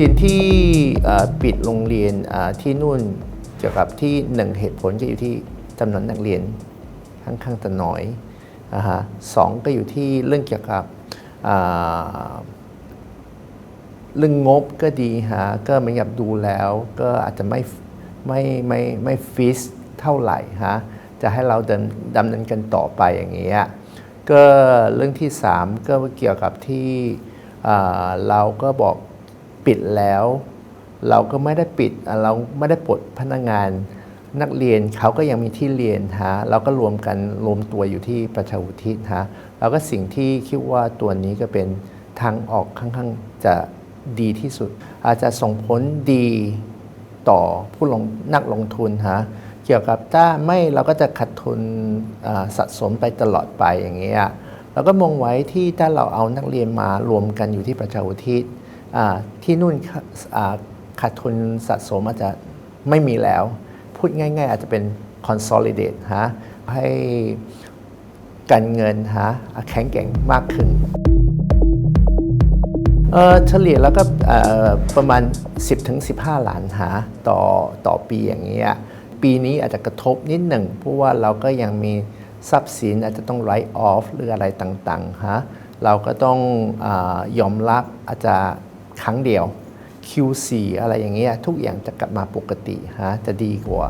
ริงๆที่ปิดโรงเรียนที่นู่นเกี่ยวกับที่หนึ่งเหตุผลก็อยู่ที่จำนวนนักเรียนค่อนข้างจะน้อยนะฮะสองก็อยู่ที่เรื่องเกี่ยวกับเรื่องงบก็ดีฮะก็เหมือนกับดูแล้ว ก็อาจจะไม่ไม่ไม่ไม่ฟิสเท่าไหร่ฮะจะให้เราเดินดำเนินกันต่อไปอย่างเงี้ยก็เรื่องที่ 3 ก็เกี่ยวกับที่เราก็บอก ปิดแล้ว เราก็ไม่ได้ปิดเราไม่ได้ปลดพนักงานนักเรียนเขาก็ยังมีที่เรียนฮะเราก็รวมกันรวมตัวอยู่ที่ประชาอุทิศฮะแล้วก็สิ่งที่คิดว่าตัวนี้ก็เป็นทางออกค่อนข้างจะดีที่สุด อาจจะส่งผลดีต่อผู้ลงนักลงทุนฮะเกี่ยวกับถ้าไม่เราก็จะขาดทุนสะสมไปตลอดไปอย่างเงี้ยเราก็มองไว้ที่ถ้าเราเอานักเรียนมารวมกันอยู่ที่ประชาอุทิศ ที่นู่นขาดทุนสะสมอาจจะไม่มีแล้ว พูดง่าย ๆ อาจจะเป็น consolidate ฮะให้การเงินฮะแข็งแกร่งมากขึ้นเออเฉลี่ยแล้วก็ประมาณ 10-15 ล้านหาต่อต่อปีอย่างเงี้ยปีนี้อาจจะกระทบนิดหนึ่งเพราะว่าเราก็ยังมีทรัพย์สินอาจจะต้อง write off หรืออะไรต่างๆฮะเราก็ต้องอยอมรับอาจจะ ครั้งเดียว Q4 อะไรอย่างเงี้ยทุกอย่างจะกลับมาปกติฮะจะดีกว่า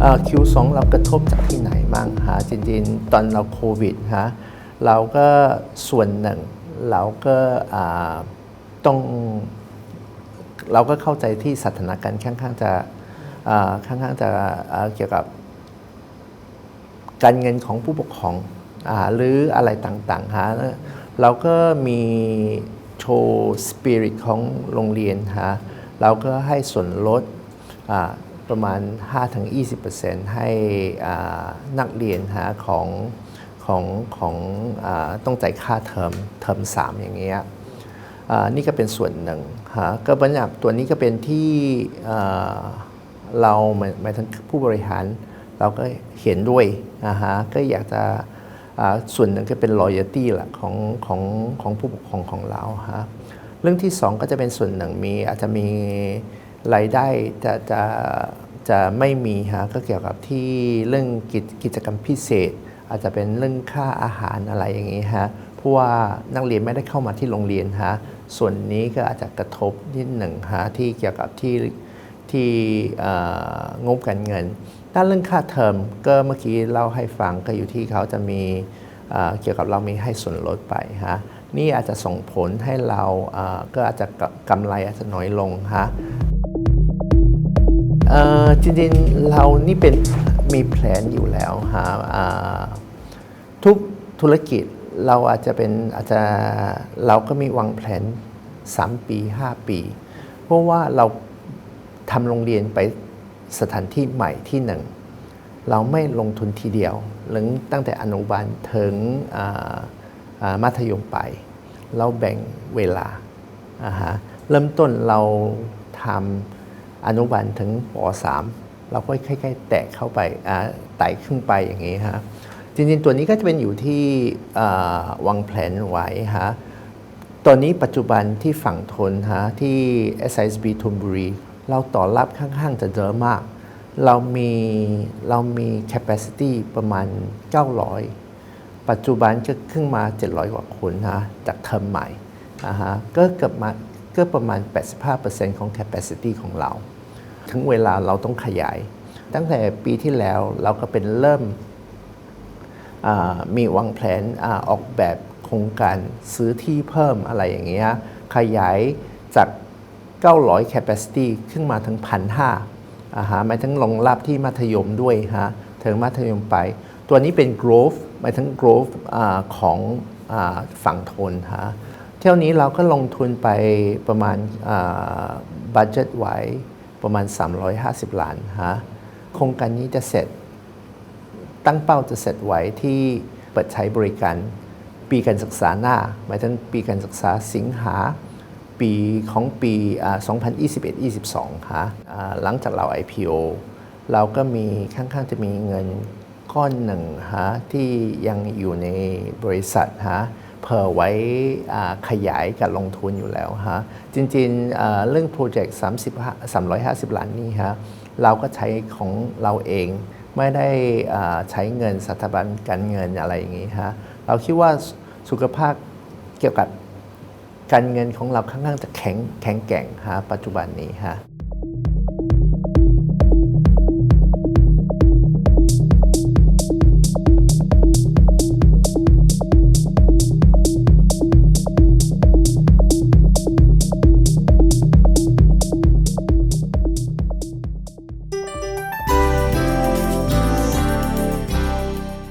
เอ่อ Q2 เรากระทบจากที่ไหนบ้างฮะจริงๆ ตอนเราโควิดฮะเราก็ส่วนหนึ่ง เราก็ต้องเราก็เข้าใจที่สถานการณ์ค่อนข้างจะอ่าค่อนข้างจะเกี่ยวกับการเงินของผู้ปกครองอหรืออะไรต่างๆฮะ เราก็มีโชว์สปิริตของโรงเรียนฮะเราก็ให้ส่วนลดประมาณ 5-20%ให้อ่านักเรียนฮะของของของอต้องจ่ายค่าเทอมเทอม3 อย่างเงี้ยนี่ก็เป็นส่วนหนึ่งฮะก็บรรยากตัวนี้ก็เป็นที่เราหมายหมายถึงผู้บริหาร เราก็เห็นด้วยนะฮะก็อยากจะ ส่วนหนึ่งก็เป็น loyalty หละของของของผู้ปกครองของเราฮะเรื่องที่สองก็จะเป็นส่วนหนึ่งมีอาจจะมีรายได้จะจะจะไม่มีฮะก็เกี่ยวกับที่เรื่องกิจกิจกรรมพิเศษ อาจจะเป็นเรื่องค่าอาหารอะไรอย่างนี้ฮะเพราะว่านักเรียนไม่ได้เข้ามาที่โรงเรียนฮะส่วนนี้ก็อาจจะกระทบนิดหนึ่งฮะที่เกี่ยวกับที่ ที่งบการเงิน ด้านเรื่องค่าเทอมก็เมื่อกี้เล่าให้ฟังก็อยู่ที่เขาจะมีเกี่ยวกับเรามีให้ส่วนลดไปฮะนี่อาจจะส่งผลให้เราก็อาจจะกำไรอาจจะน้อยลงฮะเออจริงๆเรานี่เป็นมีแผนอยู่แล้วฮะทุกธุรกิจเราอาจจะเป็นอาจจะเราก็มีวางแผน 3 ปี 5 ปี เพราะว่าเรา ทำโรงเรียนไปสถานที่ใหม่ที่หนึ่ง เราไม่ลงทุนทีเดียวหรือตั้งแต่อนุบาลถึงมัธยมไป เราแบ่งเวลาฮะเริ่มต้นเราทำอนุบาลถึงป .3 เราก็ค่อยๆแตะเข้าไปไต่ขึ้นไปอย่างนี้ฮะจริงๆ ตัวนี้ก็จะเป็นอยู่ที่วางแผนไว้ฮะตอนนี้ปัจจุบันที่ฝั่งทนฮะที่ SISB ธนบุรี เราต่อรับค่อนข้างจะเยอะมาก เรามีเรามี capacity ประมาณ 900 ปัจจุบันก็ขึ้นมา 700 กว่าคนนะจากเทอมใหม่อ่าฮะก็เกือบมาก็ประมาณ 85%ของ capacity ของเรา ถึงเวลาเราต้องขยาย ตั้งแต่ปีที่แล้วเราก็เป็นเริ่มมีวางแผนอออกแบบโครงการซื้อที่เพิ่มอะไรอย่างเงี้ยขยายจาก 900 capacity ขึ้นมาถึง1,500อาฮะหมายถึงรองรับที่มัธยมด้วยฮะถึงมัธยมไป ตัวนี้เป็น growth หมายถึง growth อของอฝั่งทนฮะเที่ยวนี้เราก็ลงทุนไปประมาณบัตเจ็ตไว้ประมาณ 350 ล้านฮะโครงการนี้จะเสร็จ ตั้งเป้าจะเสร็จไว้ที่เปิดใช้บริการปีการศึกษาหน้า หมายถึงปีการศึกษาสิงหา ปีของปี 2021-22 ค่ะหลังจากเรา IPO เราก็มีค่อนข้างจะมีเงินก้อนหนึ่งฮะที่ยังอยู่ในบริษัทฮะเผื่อไว้ขยายการลงทุนอยู่แล้วฮะจริงๆเรื่องโปรเจกต์30 350 ล้านนี้ฮะเราก็ใช้ของเราเองไม่ได้ใช้เงินสถาบันการเงินอะไรอย่างนี้ฮะเราคิดว่าสุขภาพเกี่ยวกับ การเงินของเราค่อนข้างจะแข็งแข็งแกร่งฮะปัจจุบันนี้ฮะ